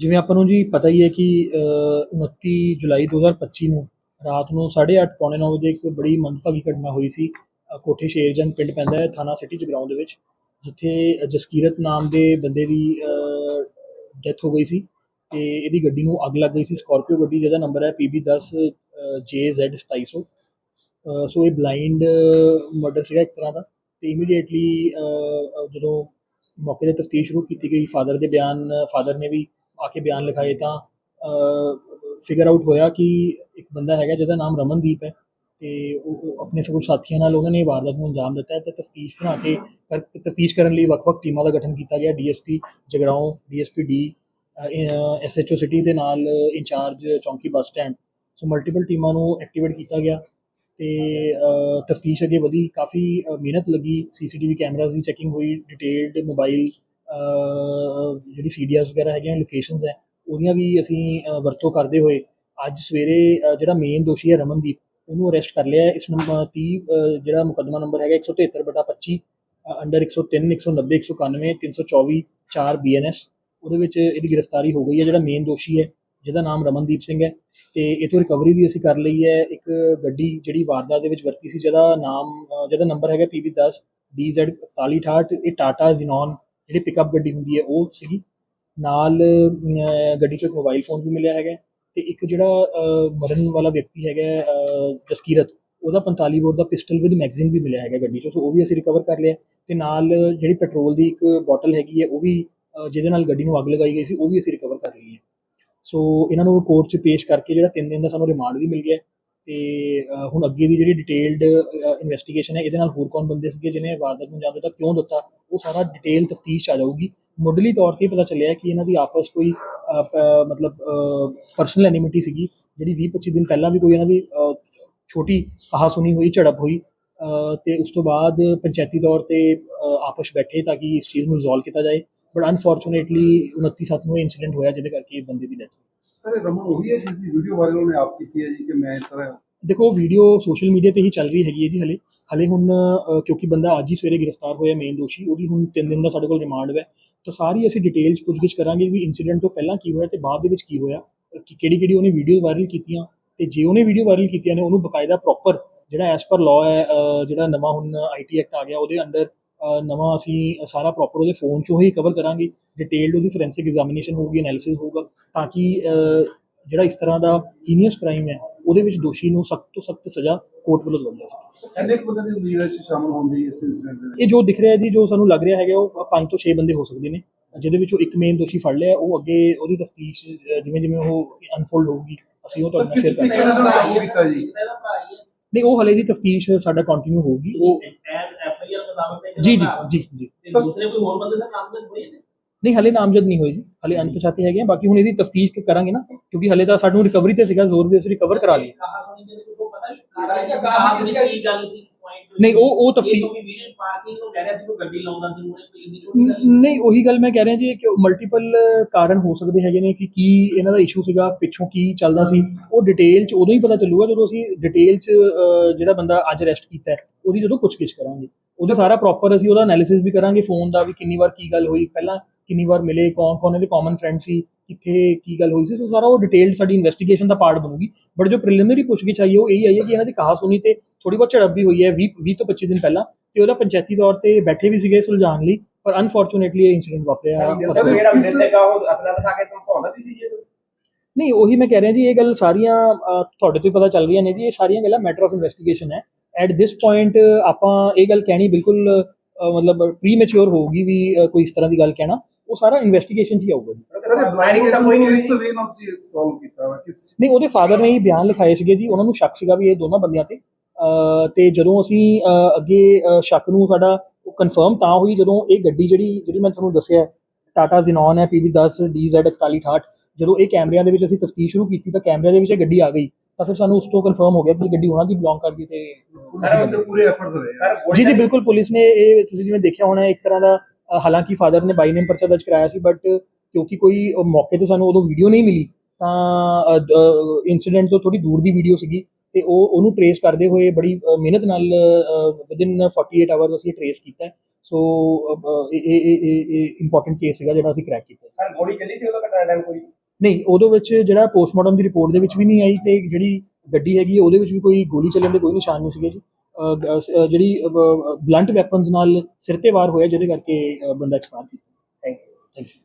ਜਿਵੇਂ ਆਪਾਂ ਨੂੰ ਜੀ ਪਤਾ ਹੀ ਹੈ ਕਿ ਅ, 29 ਜੁਲਾਈ 2025 ਨੂੰ ਰਾਤ ਨੂੰ 8:30 ਪੌਣੇ 9 ਵਜੇ ਇੱਕ ਬੜੀ ਮੰਦਭਾਗੀ ਘਟਨਾ ਹੋਈ ਸੀ ਕੋਠੇ ਸ਼ੇਰਜੰਗ ਪਿੰਡ ਪੈਂਦਾ ਹੈ ਥਾਣਾ ਸਿਟੀ ਜਗਰਾਉਂ ਦੇ ਵਿੱਚ ਜਿੱਥੇ ਜਸਕੀਰਤ ਨਾਮ ਦੇ ਬੰਦੇ ਦੀ ਡੈਥ ਹੋ ਗਈ ਸੀ ਤੇ ਇਹਦੀ ਗੱਡੀ ਨੂੰ ਅੱਗ ਲੱਗ ਗਈ ਸੀ ਸਕਾਰਪੀਓ ਗੱਡੀ ਜਿਹਦਾ ਨੰਬਰ ਹੈ PB10 JZ 2700 ਅ, ਸੋ ਇਹ ਬਲਾਈਂਡ ਮਰਡਰ ਸੀਗਾ ਇੱਕ ਤਰ੍ਹਾਂ ਦਾ ਤੇ ਇਮੀਡੀਏਟਲੀ ਜਦੋਂ ਮੌਕੇ ਤੇ ਤਫਤੀਸ਼ ਸ਼ੁਰੂ ਕੀਤੀ ਗਈ ਫਾਦਰ ਦੇ ਬਿਆਨ ਫਾਦਰ ਨੇ ਵੀ ਆ ਕੇ ਬਿਆਨ ਲਿਖਾਏ ਤਾਂ ਫਿਗਰ ਆਊਟ ਹੋਇਆ ਕਿ ਇੱਕ ਬੰਦਾ ਹੈਗਾ ਜਿਹਦਾ ਨਾਮ ਰਮਨਦੀਪ ਹੈ ਤੇ ਉਹ ਆਪਣੇ ਸਗੋਂ ਸਾਥੀਆਂ ਨਾਲ ਉਹਨਾਂ ਨੇ ਵਾਰਦਾਤ ਨੂੰ ਅੰਜਾਮ ਦਿੱਤਾ ਹੈ ਤੇ ਤਫਤੀਸ਼ ਬਣਾ ਕੇ ਤਫਤੀਸ਼ ਕਰਨ ਲਈ ਵੱਖ-ਵੱਖ ਟੀਮਾਂ ਦਾ ਗਠਨ ਕੀਤਾ ਗਿਆ, DSP Jagraon, DSP D SHO city ਦੇ ਨਾਲ ਇੰਚਾਰਜ ਚੌਂਕੀ ਬੱਸ ਸਟੈਂਡ। ਸੋ ਮਲਟੀਪਲ ਟੀਮਾਂ ਨੂੰ ਐਕਟੀਵੇਟ ਕੀਤਾ ਗਿਆ ਤੇ ਤਫਤੀਸ਼ ਅੱਗੇ ਵਧੀ, ਕਾਫੀ ਮਿਹਨਤ ਲੱਗੀ, ਸੀਸੀਟੀਵੀ ਕੈਮਰਾਜ਼ ਦੀ ਚੈਕਿੰਗ ਹੋਈ ਡਿਟੇਲਡ ਮੋਬਾਈਲ ਜਿਹੜੀ ਸੀਡੀਆਰਸ ਵਗੈਰਾ ਹੈਗੀਆਂ ਲੋਕੇਸ਼ਨਸ ਹੈ, ਉਹਦੀਆਂ ਵੀ ਅਸੀਂ ਵਰਤੋਂ ਕਰਦੇ ਹੋਏ ਅੱਜ ਸਵੇਰੇ ਜਿਹੜਾ ਮੇਨ ਦੋਸ਼ੀ ਹੈ ਰਮਨਦੀਪ, ਉਹਨੂੰ ਅਰੈਸਟ ਕਰ ਲਿਆ ਇਸ ਨੰਬਰ 30 ਜਿਹੜਾ ਮੁਕੱਦਮਾ ਨੰਬਰ ਹੈਗਾ 173 ਬਟਾ 25 ਅੰਡਰ 103 190 191 324 4 ਬੀਐਨਐਸ ਉਹਦੇ ਵਿੱਚ ਇਹਦੀ ਗ੍ਰਿਫਤਾਰੀ ਹੋ ਗਈ ਹੈ। ਜਿਹੜਾ ਮੇਨ ਦੋਸ਼ੀ ਹੈ, ਜਿਹਦਾ ਨਾਮ ਰਮਨਦੀਪ ਸਿੰਘ ਹੈ ਤੇ ਇਹ ਤੋਂ ਰਿਕਵਰੀ ਵੀ ਅਸੀਂ ਕਰ ਲਈ ਹੈ। ਇੱਕ ਗੱਡੀ ਜਿਹੜੀ ਵਾਰਦਾਤ ਦੇ ਵਿੱਚ ਵਰਤੀ ਸੀ, ਜਿਹਦਾ ਨਾਮ ਜਿਹਦਾ ਨੰਬਰ ਹੈਗਾ PB10 DZ 4168 ਇਹ ਟਾਟਾ ਜ਼ੀਨੋਨ ਜਿਹੜੀ ਪਿਕਅਪ ਗੱਡੀ ਹੁੰਦੀ ਹੈ, ਉਹ ਸੀਗੀ। ਨਾਲ ਗੱਡੀ 'ਚੋਂ ਇੱਕ ਮੋਬਾਈਲ ਫੋਨ ਵੀ ਮਿਲਿਆ ਹੈਗਾ ਤੇ ਇੱਕ ਜਿਹੜਾ ਮਰਨ ਵਾਲਾ ਵਿਅਕਤੀ ਹੈਗਾ ਜਸਕੀਰਤ, ਉਹਦਾ 45 ਬੋਰ ਦਾ ਪਿਸਟਲ ਵਿਦ ਮੈਗਜ਼ੀਨ ਵੀ ਮਿਲਿਆ ਹੈਗਾ ਗੱਡੀ 'ਚੋਂ। ਸੋ ਉਹ ਵੀ ਅਸੀਂ ਰਿਕਵਰ ਕਰ ਲਿਆ ਤੇ ਨਾਲ ਜਿਹੜੀ ਪੈਟਰੋਲ ਦੀ ਇੱਕ ਬੋਟਲ ਹੈਗੀ ਹੈ, ਉਹ ਵੀ ਜਿਹਦੇ ਨਾਲ ਗੱਡੀ ਨੂੰ ਅੱਗ ਲਗਾਈ ਗਈ ਸੀ, ਉਹ ਵੀ ਅਸੀਂ ਰਿਕਵਰ ਕਰ ਲਈ ਹੈ ਸੋ ਇਹਨਾਂ ਨੂੰ ਕੋਰਟ 'ਚ ਪੇਸ਼ ਕਰਕੇ ਜਿਹੜਾ 3 ਦਿਨ ਦਾ ਸਾਨੂੰ ਰਿਮਾਂਡ ਵੀ ਮਿਲ ਗਿਆ ਤੇ ਹੁਣ ਅੱਗੇ ਦੀ ਜਿਹੜੀ ਡਿਟੇਲਡ ਇਨਵੈਸਟੀਗੇਸ਼ਨ ਹੈ ਇਹਦੇ ਨਾਲ ਹੋਰ ਕੌਣ ਬੰਦੇ ਸੀਗੇ ਜਿਹਨੇ ਵਾਰਦਾਤ ਨੂੰ ਅੰਜਾਮ ਦਿੱਤਾ ਕਿਉਂ ਦਿੱਤਾ ਉਹ ਸਾਰਾ ਡਿਟੇਲ ਤਫਤੀਸ਼ ਆ ਜਾਊਗੀ। ਮੁੱਢਲੀ ਤੌਰ ਤੇ ਪਤਾ ਚੱਲਿਆ ਕਿ ਇਹਨਾਂ ਦੀ ਆਪਸ ਕੋਈ ਮਤਲਬ ਪਰਸਨਲ ਐਨਿਮਿਟੀ ਸੀਗੀ ਜਿਹੜੀ 20 25 ਦਿਨ ਪਹਿਲਾਂ ਵੀ ਕੋਈ ਇਹਨਾਂ ਦੀ ਛੋਟੀ ਕਹਾ ਸੁਣੀ ਹੋਈ ਝੜਪ ਹੋਈ ਅ, ਤੇ ਉਸ ਤੋਂ ਬਾਅਦ ਪੰਚਾਇਤੀ ਤੌਰ ਤੇ ਆਪਸ ਬੈਠੇ ਤਾਂ ਕਿ ਇਸ ਚੀਜ਼ ਨੂੰ ਰਿਜ਼ੋਲਵ ਕੀਤਾ ਜਾਏ। ਬਟ ਅਨਫੋਰਚੂਨੇਟਲੀ 29 ਸੱਤ ਨੂੰ ਇਨਸੀਡੈਂਟ ਹੋਇਆ ਜਿਹਦੇ ਕਰਕੇ ਇਹ ਬੰਦੇ ਦੀ ਡੈਥ ਸਰ ਇਹ ਰਮਨ ਉਹੀ ਹੈ ਜਿਸ ਦੀ ਵੀਡੀਓ ਵਾਇਰਲ ਉਹਨੇ ਆਪ ਕੀਤੀ ਹੈ ਜੀ ਕਿ ਮੈਂ ਇਸ ਤਰ੍ਹਾਂ ਦੇਖੋ ਵੀਡੀਓ ਸੋਸ਼ਲ ਮੀਡੀਆ ਤੇ ਹੀ ਚੱਲ ਰਹੀ ਹੈਗੀ ਹੈ ਜੀ ਹਲੇ। ਹਲੇ ਹੁਣ ਕਿਉਂਕਿ ਬੰਦਾ ਅੱਜ ਹੀ ਸਵੇਰੇ ਗ੍ਰਿਫਤਾਰ ਹੋਇਆ ਮੇਨ ਦੋਸ਼ੀ ਉਹਦੀ ਹੁਣ 3 ਦਿਨ ਦਾ ਸਾਡੇ ਕੋਲ ਰਿਮਾਂਡ ਹੈ। ਤਾਂ ਸਾਰੀ ਅਸੀਂ ਡਿਟੇਲਸ ਪੁੱਛਗਿੱਛ ਕਰਾਂਗੇ ਵੀ ਇਨਸੀਡੈਂਟ ਤੋਂ ਪਹਿਲਾਂ ਕੀ ਹੋਇਆ ਤੇ ਬਾਅਦ ਦੇ ਵਿੱਚ ਕੀ ਹੋਇਆ ਕਿ ਕਿਹੜੀ ਕਿਹੜੀ ਉਹਨੇ ਵੀਡੀਓ ਵਾਇਰਲ ਕੀਤੀਆਂ। ਤੇ ਜੇ ਉਹਨੇ ਵੀਡੀਓ ਵਾਇਰਲ ਕੀਤੀਆਂ ਨੇ, ਉਹਨੂੰ ਬਕਾਇਦਾ ਪ੍ਰੋਪਰ ਜਿਹੜਾ ਐਸ ਪਰ ਲਾਅ ਹੈ ਜਿਹੜਾ ਨਵਾਂ ਹੁਣ ਆਈਟੀ ਐਕਟ ਆ ਗਿਆ, ਉਹਦੇ ਅੰਡਰ ਨਵਾਂ ਅਸੀਂ ਸਾਰਾ ਪ੍ਰੋਪਰ ਉਹਦੇ ਫੋਨ ਚੋਂ ਹੀ ਕਵਰ ਕਰਾਂਗੇ। ਡਿਟੇਲਡ ਉਹਦੀ ਫੋਰੈਂਸਿਕ ਐਗਜ਼ਾਮੀਨੇਸ਼ਨ ਹੋਊਗੀ ਐਨਾਲਿਸਿਸ ਹੋਊਗਾ ਤਾਂ ਕਿ ਜਿਹੜਾ ਇਸ ਤਰ੍ਹਾਂ ਦਾ ਹੀਨੀਅਸ ਕ੍ਰਾਈਮ ਹੈ ਉਹਦੇ ਵਿੱਚ ਦੋਸ਼ੀ ਨੂੰ ਸਖਤ ਤੋਂ ਸਖਤ ਸਜ਼ਾ ਕੋਰਟ ਵੱਲੋਂ ਦਵਾਈ ਜਾ ਸਕੇ। ਕਿੰਨੇ ਕੁ ਬੰਦੇ ਦੀ ਉਮੀਦ ਹੈ ਸ਼ਾਮਲ ਹੋਣ ਦੀ ਇਸ ਇਨਸੀਡੈਂਟ ਦੇ ਵਿੱਚ? ਇਹ ਜੋ ਦਿਖ ਰਿਹਾ ਜੀ ਜੋ ਸਾਨੂੰ ਲੱਗ ਰਿਹਾ ਹੈਗਾ ਉਹ ਪੰਜ ਤੋਂ 6 ਬੰਦੇ ਹੋ ਸਕਦੇ ਨੇ ਜਿਹਦੇ ਵਿੱਚੋਂ ਇੱਕ ਮੇਨ ਦੋਸ਼ੀ ਫੜ ਲਿਆ ਉਹ ਅੱਗੇ ਉਹਦੀ ਤਫਤੀਸ਼ ਜਿਵੇਂ ਜਿਵੇਂ ਉਹ ਅਨਫੋਲਡ ਹੋਊਗੀ ਅਸੀਂ ਉਹ ਕਿਸ ਸ਼ੇਅਰ ਤਰੀਕੇ ਕਰਾਂਗੇ। ਨਾਲ ਕਾਬੂ ਕੀਤਾ ਜੀ? ਨਹੀਂ ਉਹ ਹਲੇ ਜੀ ਤਫਤੀਸ਼ ਸਾਡਾ ਕੰਟੀਨਿਊ ਹੋਊਗੀ ਉਹ ਜੀ ਜੀ ਜੀ ਜੀ। ਦੂਸਰੇ ਕੋਈ ਹੋਰ ਬੰਦੇ ਦਾ ਨਾਮ ਤਾਂ ਹੋਈ ਨਹੀਂ? ਨਹੀਂ ਹਲੇ ਨਾਮਜ਼ਦ ਨਹੀਂ ਹੋਏ ਜੀ। ਹਲੇ ਅਣਪਛਾਤੇ ਹੈਗੇ ਆ। ਬਾਕੀ ਹੁਣ ਇਹਦੀ ਤਫਤੀਸ਼ ਕਰਾਂਗੇ ਨਾ ਕਿਉਂਕਿ ਹਲੇ ਤਾਂ ਸਾਨੂੰ ਰਿਕਵਰੀ ਤੇ ਸੀਗਾ ਜ਼ੋਰ ਵੀ ਅਸੀਂ ਰਿਕਵਰ ਕਰਾ ਲਈ। ਕਹਾ ਸੁਣੀ ਦੇ ਕੋਈ ਪਤਾ ਨਹੀਂ? ਕਹਾ ਸੁਣੀ ਕੀ ਗੱਲ ਸੀ? ਨਹੀਂ ਉਹ ਉਹ ਤਫਤੀਸ਼ ਨਹੀਂ ਉਹੀ ਗੱਲ ਮੈਂ ਕਹਿ ਰਿਹਾ ਜੀ ਕਿ ਮਲਟੀਪਲ ਕਾਰਨ ਹੋ ਸਕਦੇ ਹੈਗੇ ਨੇ ਕਿ ਕੀ ਇਹਨਾਂ ਦਾ ਇਸ਼ੂ ਸੀਗਾ ਪਿੱਛੋਂ ਕੀ ਚੱਲਦਾ ਸੀ। ਉਹ ਡਿਟੇਲ ਚ ਉਦੋਂ ਹੀ ਪਤਾ ਚੱਲੂਗਾ ਜਦੋਂ ਅਸੀਂ ਡਿਟੇਲ ਚ ਜਿਹੜਾ ਬੰਦਾ ਅੱਜ ਅਰੈਸਟ ਕੀਤਾ ਹੈ ਉਹਦੀ ਜਦੋਂ ਪੁੱਛਗਿੱਛ ਕਰਾਂਗੇ। ਉਹਦਾ ਸਾਰਾ ਪ੍ਰੋਪਰ ਅਸੀਂ ਉਹਦਾ ਐਨਾਲਿਸਿਸ ਵੀ ਕਰਾਂਗੇ ਫੋਨ ਦਾ ਵੀ ਕਿੰਨੀ ਵਾਰ ਕੀ ਗੱਲ ਹੋਈ ਪਹਿਲਾਂ ਕਿੰਨੀ ਵਾਰ ਮਿਲੇ ਕੌਣ ਕੌਣ ਇਹਦੇ ਕਾਮਨ ਫਰੈਂਡ ਸੀ ਕਿੱਥੇ ਕੀ ਗੱਲ ਹੋਈ ਸੀ ਸੋ ਸਾਰਾ ਉਹ ਡਿਟੇਲ ਸਾਡੀ ਇਨਵੈਸਟੀਗੇਸ਼ਨ ਦਾ ਪਾਰਟ ਬਣੂਗੀ। ਬਟ ਜੋ ਪ੍ਰੀਲਿਮਿਨਰੀ ਪੁੱਛਗਿੱਛ ਆਈ ਹੈ ਉਹ ਇਹੀ ਆਈ ਹੈ ਕਿ ਇਹਨਾਂ ਦੀ ਕਹਾ ਸੁਣੀ ਤੇ ਥੋੜੀ ਬਹੁਤ ਝੜਪ ਵੀ ਹੋਈ ਹੈ 20 20 ਤੋਂ 25 ਦਿਨ ਪਹਿਲਾਂ ਤੇ ਉਹਦਾ ਪੰਚਾਇਤੀ ਤੌਰ ਤੇ ਬੈਠੇ ਵੀ ਸੀਗੇ ਸੁਲਝਾਉਣ ਲਈ ਪਰ ਅਨਫੋਰਚੂਨੇਟਲੀ ਇਹ ਇਨਸੀਡੈਂਟ ਵਾਪਰਿਆ। ਸਰ ਜਿਹੜਾ ਵਿਦਿਆਰਥੀ ਦਾ ਉਹ ਅਸਲਾ ਦਿਖਾ ਕੇ ਤੁਹਾਨੂੰ ਭਾਉਂਦਾ ਸੀ ਜੀ ਨਹੀਂ ਉਹੀ ਮੈਂ ਕਹਿ ਰਿਹਾ ਜੀ ਇਹ ਗੱਲ ਸਾਰੀਆਂ ਤੁਹਾਡੇ ਤੋਂ ਹੀ ਪਤਾ ਚੱਲ ਰਹੀਆਂ ਨੇ ਜੀ ਇਹ ਸਾਰੀਆਂ ਗੱਲਾਂ ਮੈਟਰ ਆਫ ਇਨਵੈਸਟੀਗੇਸ਼ਨ ਹੈ। ਐਟ ਦਿਸ ਪੁਆਇੰਟ ਆਪਾਂ ਇਹ ਗੱਲ ਕਹਿਣੀ ਬਿਲਕੁਲ ਮਤਲਬ ਪ੍ਰੀਮੈਚੁਰ ਹੋਊਗੀ ਵੀ ਕੋਈ ਇਸ ਤਰ੍ਹਾਂ ਦੀ ਗੱਲ ਕਹਿਣਾ। ਉਹ ਸਾਰਾ ਇਨਵੈਸਟੀਗੇਸ਼ਨ 'ਚ ਹੀ ਆਊਗਾ ਜੀ। ਸਰ ਇਹ ਬਲਾਈਂਡ ਜਿਹੜਾ ਕੋਈ ਨਹੀਂ ਇਸ ਵੇ ਨਾਲ ਤੁਸੀਂ ਸੋਲਵ ਕੀਤਾ ਵਾ ਕਿਸ ਨਹੀਂ ਉਹਦੇ ਫਾਦਰ ਨੇ ਹੀ ਬਿਆਨ ਲਿਖਾਏ ਸੀਗੇ ਜੀ ਉਹਨਾਂ ਨੂੰ ਸ਼ੱਕ ਸੀਗਾ ਵੀ ਇਹ ਦੋਨਾਂ ਬੰਦਿਆਂ ਤੇ। ਅਹ, ਤੇ ਜਦੋਂ ਅਸੀਂ ਅਹ, ਅੱਗੇ ਅਹ, ਸ਼ੱਕ ਨੂੰ ਸਾਡਾ ਕਨਫਰਮ ਤਾਂ ਹੋਈ ਜਦੋਂ ਇਹ ਗੱਡੀ ਜਿਹੜੀ ਜਿਹੜੀ ਮੈਂ ਤੁਹਾਨੂੰ ਦੱਸਿਆ ਟਾਟਾ ਜ਼ੀਨੋਨ ਹੈ PB10 DZ 4168 ਜਦੋਂ ਇਹ ਕੈਮਰਿਆਂ ਦੇ ਵਿੱਚ ਅਸੀਂ ਤਫਤੀਸ਼ ਸ਼ੁਰੂ ਕੀਤੀ ਤਾਂ ਕੈਮਰਿਆਂ ਦੇ ਵਿੱਚ ਇਹ ਗੱਡੀ ਆ ਗਈ। ਤਾਂ ਫਿਰ ਸਾਨੂੰ ਉਸ ਤੋਂ ਕਨਫਰਮ ਹੋ ਗਿਆ ਕਿ ਇਹ ਗੱਡੀ ਉਹਨਾਂ ਦੀ ਬਿਲੋਂਗ ਕਰਦੀ ਤੇ ਸਰ ਉਹਦੇ ਪੂਰੇ ਐਫਰਟਸ ਰਹੇ ਆ। ਸਰ ਜੀ ਜੀ ਬਿਲਕੁਲ ਪੁਲਿਸ ਨੇ ਇਹ ਤੁਸੀਂ ਜਿਵੇਂ ਦੇਖਿਆ ਹੋਣਾ ਇੱਕ ਤਰ੍ਹਾਂ ਦਾ ਹਾਲਾਂਕਿ ਫਾਦਰ ਨੇ ਬਾਈ ਨੇਮ ਪਰਚਾ ਦਰਜ ਕਰਾਇਆ ਸੀ ਬਟ ਕਿਉਂਕਿ ਕੋਈ ਮੌਕੇ ਤੇ ਸਾਨੂੰ ਉਦੋਂ ਵੀਡੀਓ ਨਹੀਂ ਮਿਲੀ ਤਾਂ ਇਨਸੀਡੈਂਟ ਤੋਂ ਥੋੜੀ ਦੂਰ ਦੀ ਵੀਡੀਓ ਸੀਗੀ ਤੇ ਉਹ ਉਹਨੂੰ ਟ੍ਰੇਸ ਕਰਦੇ ਹੋਏ ਬੜੀ ਮਿਹਨਤ ਨਾਲ ਵਿਦਿਨ 48 ਆਵਰਸ ਅਸੀਂ ਟ੍ਰੇਸ ਕੀਤਾ ਸੋ ਇਹ ਇਹ ਇੰਪੋਰਟੈਂਟ ਕੇਸ ਸੀਗਾ ਜਿਹੜਾ ਅਸੀਂ ਕ੍ਰੈਕ ਕੀਤਾ ਸਰ ਗੋਲੀ ਚੱਲੀ ਸੀ ਉਹਦਾ ਕਟਰਾ ਟਾਈਮ ਕੋਈ? ਨਹੀਂ ਉਹਦੇ ਵਿੱਚ ਜਿਹੜਾ ਪੋਸਟਮਾਰਟਮ ਦੀ ਰਿਪੋਰਟ ਦੇ ਵਿੱਚ ਵੀ ਨਹੀਂ ਆਈ ਤੇ ਜਿਹੜੀ ਗੱਡੀ ਹੈਗੀ ਉਹਦੇ ਵਿੱਚ ਵੀ ਕੋਈ ਗੋਲੀ ਚੱਲਣ ਦੇ ਕੋਈ ਨਿਸ਼ਾਨ ਨਹੀਂ ਸੀਗੇ ਜੀ। ਜਿਹੜੀ ਬਲੰਟ ਵੈਪਨਸ ਨਾਲ ਸਿਰ ਤੇ ਵਾਰ ਹੋਇਆ ਜਿਹਦੇ ਕਰਕੇ ਬੰਦਾ ਐਕਸਪਾਇਰ ਕੀਤਾ। Thank you thank you